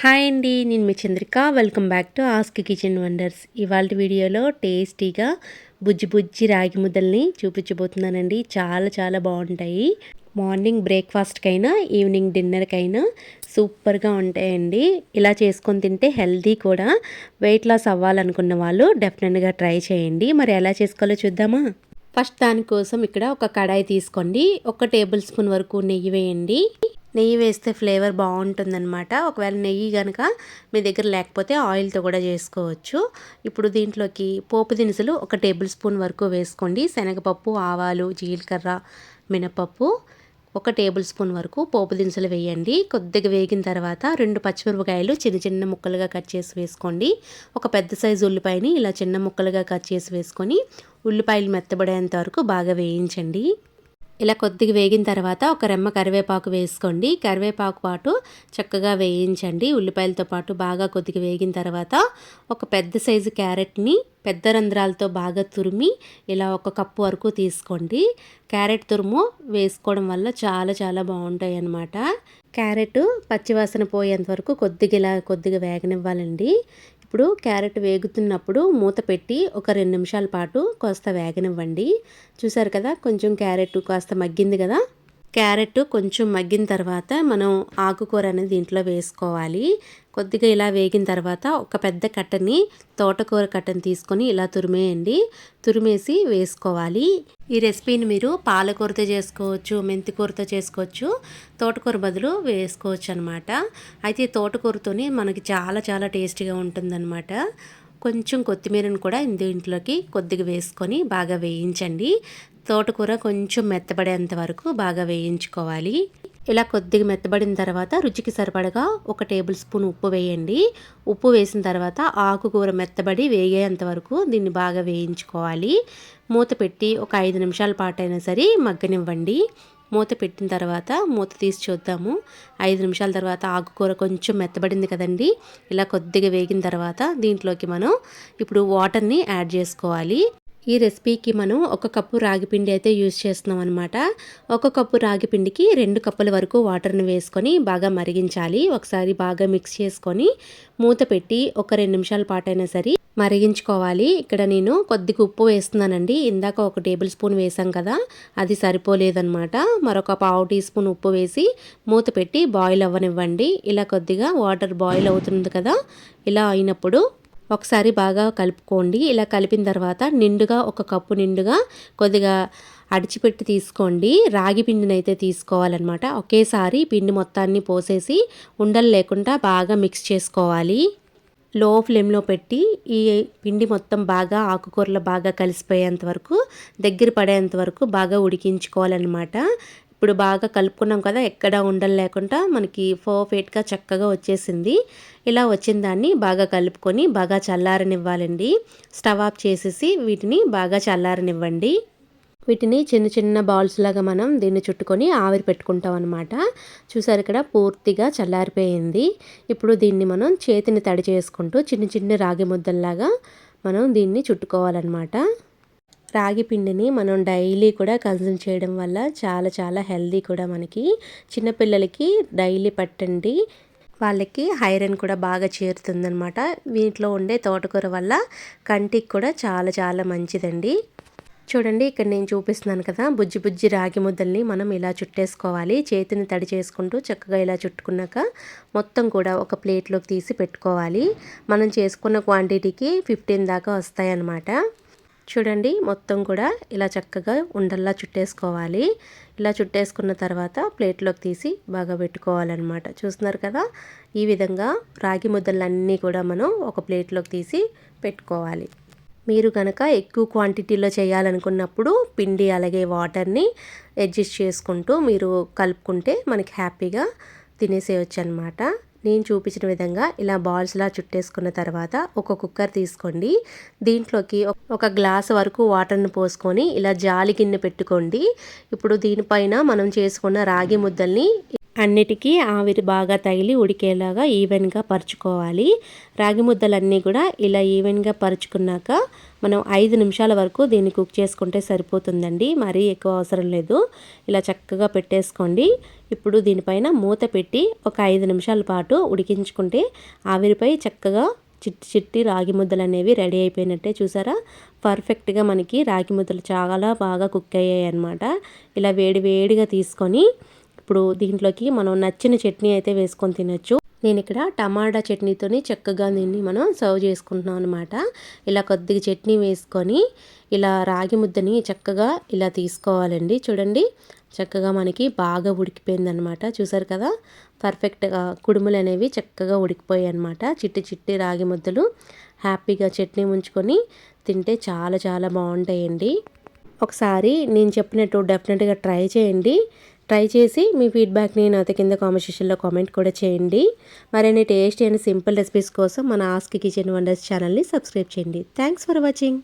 Hi అండి నేను మీ Chandrika. Welcome back to ask kitchen wonders ఇవాళ వీడియోలో టేస్టీగా బుజ్జి బుజ్జి రాగి ముద్దల్ని చూపించబోతున్నానండి. చాలా చాలా బాగుంటాయి. మార్నింగ్ బ్రేక్ఫాస్ట్కైనా ఈవినింగ్ డిన్నర్కైనా సూపర్గా ఉంటాయండి. ఇలా చేసుకొని తింటే హెల్దీ కూడా. వెయిట్ లాస్ అవ్వాలనుకున్న వాళ్ళు డెఫినెట్గా ట్రై చేయండి. మరి ఎలా చేసుకోవాలో చూద్దామా? ఫస్ట్ దానికోసం ఇక్కడ ఒక కడాయి తీసుకోండి. ఒక టేబుల్ స్పూన్ వరకు నెయ్యి వేయండి. నెయ్యి వేస్తే ఫ్లేవర్ బాగుంటుందన్నమాట. ఒకవేళ నెయ్యి కనుక మీ దగ్గర లేకపోతే ఆయిల్తో కూడా చేసుకోవచ్చు. ఇప్పుడు దీంట్లోకి పోపు దినుసులు ఒక టేబుల్ స్పూన్ వరకు వేసుకోండి. శనగపప్పు ఆవాలు జీలకర్ర మినపప్పు ఒక టేబుల్ స్పూన్ వరకు పోపు దినుసులు వేయండి. కొద్దిగా వేగిన తర్వాత రెండు పచ్చిమిరపకాయలు చిన్న చిన్న ముక్కలుగా కట్ చేసి వేసుకోండి. ఒక పెద్ద సైజు ఉల్లిపాయని ఇలా చిన్న ముక్కలుగా కట్ చేసి వేసుకొని ఉల్లిపాయలు మెత్తబడేంత వరకు బాగా వేయించండి. ఇలా కొద్దిగా వేగిన తర్వాత ఒక రెమ్మ కరివేపాకు వేసుకోండి. కరివేపాకు పాటు చక్కగా వేయించండి. ఉల్లిపాయలతో పాటు బాగా కొద్దిగా వేగిన తర్వాత ఒక పెద్ద సైజు క్యారెట్ని పెద్ద రంధ్రాలతో బాగా తురిమి ఇలా ఒక కప్పు వరకు తీసుకోండి. క్యారెట్ తురుము వేసుకోవడం వల్ల చాలా చాలా బాగుంటాయి అన్నమాట. క్యారెట్ పచ్చివాసన పోయేంత వరకు కొద్దిగా ఇలా కొద్దిగా వేగనివ్వాలండి. ఇప్పుడు క్యారెట్ వేగుతున్నప్పుడు మూత పెట్టి ఒక రెండు నిమిషాల పాటు కాస్త వేగనివ్వండి. చూసారు కదా కొంచెం క్యారెట్ కాస్త మగ్గింది కదా? క్యారెట్ కొంచెం మగ్గిన తర్వాత మనం ఆకుకూర అనేది దీంట్లో వేసుకోవాలి. కొద్దిగా ఇలా వేగిన తర్వాత ఒక పెద్ద కట్టని తోటకూర కట్టని తీసుకొని ఇలా తురిమేయండి. తురిమేసి వేసుకోవాలి. ఈ రెసిపీని మీరు పాలకూరతో చేసుకోవచ్చు మెంతికూరతో చేసుకోవచ్చు తోటకూర బదులు వేసుకోవచ్చు అనమాట అయితే తోటకూరతోనే మనకి చాలా చాలా టేస్టీగా ఉంటుందన్నమాట కొంచెం కొత్తిమీరను కూడా దీంట్లోకి కొద్దిగా వేసుకొని బాగా వేయించండి. తోటకూర కొంచెం మెత్తబడేంత వరకు బాగా వేయించుకోవాలి. ఇలా కొద్దిగా మెత్తబడిన తర్వాత రుచికి సరిపడగా ఒక టేబుల్ స్పూన్ ఉప్పు వేయండి. ఉప్పు వేసిన తర్వాత ఆకుకూర మెత్తబడి వేగేంత వరకు దీన్ని బాగా వేయించుకోవాలి. మూత పెట్టి ఒక ఐదు నిమిషాల పాటైనా సరే మగ్గనివ్వండి. మూత పెట్టిన తర్వాత మూత తీసి చూద్దాము. ఐదు నిమిషాల తర్వాత ఆకుకూర కొంచెం మెత్తబడింది కదండి. ఇలా కొద్దిగా వేగిన తర్వాత దీంట్లోకి మనం ఇప్పుడు వాటర్ని యాడ్ చేసుకోవాలి. ఈ రెసిపీకి మనం ఒక కప్పు రాగిపిండి అయితే యూజ్ చేస్తున్నాం అనమాట ఒక కప్పు రాగిపిండికి రెండు కప్పుల వరకు వాటర్ని వేసుకొని బాగా మరిగించాలి. ఒకసారి బాగా మిక్స్ చేసుకొని మూత పెట్టి ఒక రెండు నిమిషాల పాటైనా సరే మరిగించుకోవాలి. ఇక్కడ నేను కొద్దిగా ఉప్పు వేస్తున్నానండి. ఇందాక ఒక టేబుల్ స్పూన్ వేసాం కదా అది సరిపోలేదనమాట మరొక పావు టీ స్పూన్ ఉప్పు వేసి మూత పెట్టి బాయిల్ అవ్వనివ్వండి. ఇలా కొద్దిగా వాటర్ బాయిల్ అవుతుంది కదా ఇలా అయినప్పుడు ఒకసారి బాగా కలుపుకోండి. ఇలా కలిపిన తర్వాత నిండుగా ఒక కప్పు నిండుగా కొద్దిగా అడిచిపెట్టి తీసుకోండి. రాగి పిండిని అయితే తీసుకోవాలన్నమాట. ఒకేసారి పిండి మొత్తాన్ని పోసేసి ఉండలు లేకుండా బాగా మిక్స్ చేసుకోవాలి. లో ఫ్లేమ్లో పెట్టి ఈ పిండి మొత్తం బాగా ఆకుకూరలు బాగా కలిసిపోయేంత వరకు దగ్గర పడేంత వరకు బాగా ఉడికించుకోవాలన్నమాట. ఇప్పుడు బాగా కలుపుకున్నాం కదా ఎక్కడ ఉండలు లేకుండా మనకి పర్ఫెక్ట్గా చక్కగా వచ్చేసింది. ఇలా వచ్చిన దాన్ని బాగా కలుపుకొని బాగా చల్లారనివ్వాలండి. స్టవ్ ఆఫ్ చేసేసి వీటిని బాగా చల్లారనివ్వండి. వీటిని చిన్న చిన్న బాల్స్ లాగా మనం దీన్ని చుట్టుకొని ఆవిరి పెట్టుకుంటాం అనమాట చూసారు ఇక్కడ పూర్తిగా చల్లారిపోయింది. ఇప్పుడు దీన్ని మనం చేతిని తడి చేసుకుంటూ చిన్న చిన్న రాగి ముద్దల్లాగా మనం దీన్ని చుట్టుకోవాలన్నమాట. రాగి పిండిని మనం డైలీ కూడా కన్సూమ్ చేయడం వల్ల చాలా చాలా హెల్దీ కూడా మనకి. చిన్నపిల్లలకి డైలీ పట్టండి. వాళ్ళకి ఐరన్ కూడా బాగా చేరుతుందనమాట వీటిలో ఉండే తోటకూర వల్ల కంటికి కూడా చాలా చాలా మంచిదండి. చూడండి ఇక్కడ నేను చూపిస్తున్నాను కదా బుజ్జి బుజ్జి రాగి ముద్దల్ని మనం ఇలా చుట్టేసుకోవాలి. చేతిని తడి చేసుకుంటూ చక్కగా ఇలా చుట్టుకున్నాక మొత్తం కూడా ఒక ప్లేట్లోకి తీసి పెట్టుకోవాలి. మనం చేసుకున్న క్వాంటిటీకి ఫిఫ్టీన్ దాకా వస్తాయన్నమాట. చూడండి మొత్తం కూడా ఇలా చక్కగా ఉండల్లా చుట్టేసుకోవాలి. ఇలా చుట్టేసుకున్న తర్వాత ప్లేట్లోకి తీసి బాగా పెట్టుకోవాలన్నమాట. చూస్తున్నారు కదా? ఈ విధంగా రాగి ముద్దలన్నీ కూడా మనం ఒక ప్లేట్లోకి తీసి పెట్టుకోవాలి. మీరు కనుక ఎక్కువ క్వాంటిటీలో చేయాలనుకున్నప్పుడు పిండి అలాగే వాటర్ని అడ్జస్ట్ చేసుకుంటూ మీరు కలుపుకుంటే మనకి హ్యాపీగా తినేసేయచ్చు అనమాట నేను చూపించిన విధంగా ఇలా బాల్స్లా చుట్టేసుకున్న తర్వాత ఒక కుక్కర్ తీసుకోండి. దీంట్లోకి ఒక గ్లాస్ వరకు వాటర్ని పోసుకొని ఇలా జాలి గిన్నె పెట్టుకోండి. ఇప్పుడు దీనిపైన మనం చేసుకున్న రాగి ముద్దల్ని అన్నిటికీ ఆవిరి బాగా తగిలి ఉడికేలాగా ఈవెన్గా పరుచుకోవాలి. రాగి ముద్దలన్నీ కూడా ఇలా ఈవెన్గా పరుచుకున్నాక మనం ఐదు నిమిషాల వరకు దీన్ని కుక్ చేసుకుంటే సరిపోతుందండి. మరీ ఎక్కువ అవసరం లేదు. ఇలా చక్కగా పెట్టేసుకోండి. ఇప్పుడు దీనిపైన మూత పెట్టి ఒక ఐదు నిమిషాల పాటు ఉడికించుకుంటే ఆవిరిపై చక్కగా చిట్టి చిట్టి రాగి ముద్దలు అనేవి రెడీ అయిపోయినట్టే చూసారా? పర్ఫెక్ట్గా మనకి రాగి ముద్దలు చాలా బాగా కుక్ అయ్యాయి అనమాట ఇలా వేడి వేడిగా తీసుకొని ఇప్పుడు దీంట్లోకి మనం నచ్చిన చట్నీ అయితే వేసుకొని తినొచ్చు. నేను ఇక్కడ టమాటా చట్నీతోని చక్కగా దీన్ని మనం సర్వ్ చేసుకుంటున్నాం అనమాట ఇలా కొద్దిగా చట్నీ వేసుకొని ఇలా రాగి ముద్దని చక్కగా ఇలా తీసుకోవాలండి. చూడండి చక్కగా మనకి బాగా ఉడికిపోయింది అనమాట చూసారు కదా పర్ఫెక్ట్గా కుడుములు అనేవి చక్కగా ఉడికిపోయాయి అనమాట చిట్టి చిట్టి రాగి ముద్దలు హ్యాపీగా చట్నీ ఉంచుకొని తింటే చాలా చాలా బాగుంటాయండి. ఒకసారి నేను చెప్పినట్టు డెఫినెట్గా ట్రై చేయండి. ట్రై చేసి మీ ఫీడ్బ్యాక్ని నాతో కింద కామెంట్ సెషన్లో కామెంట్ కూడా చేయండి. మరిన్ని టేస్టీ అండ్ సింపుల్ రెసిపీస్ కోసం మన ఆస్క్ కిచెన్ వండర్స్ ఛానల్ని సబ్స్క్రైబ్ చేయండి. Thanks for watching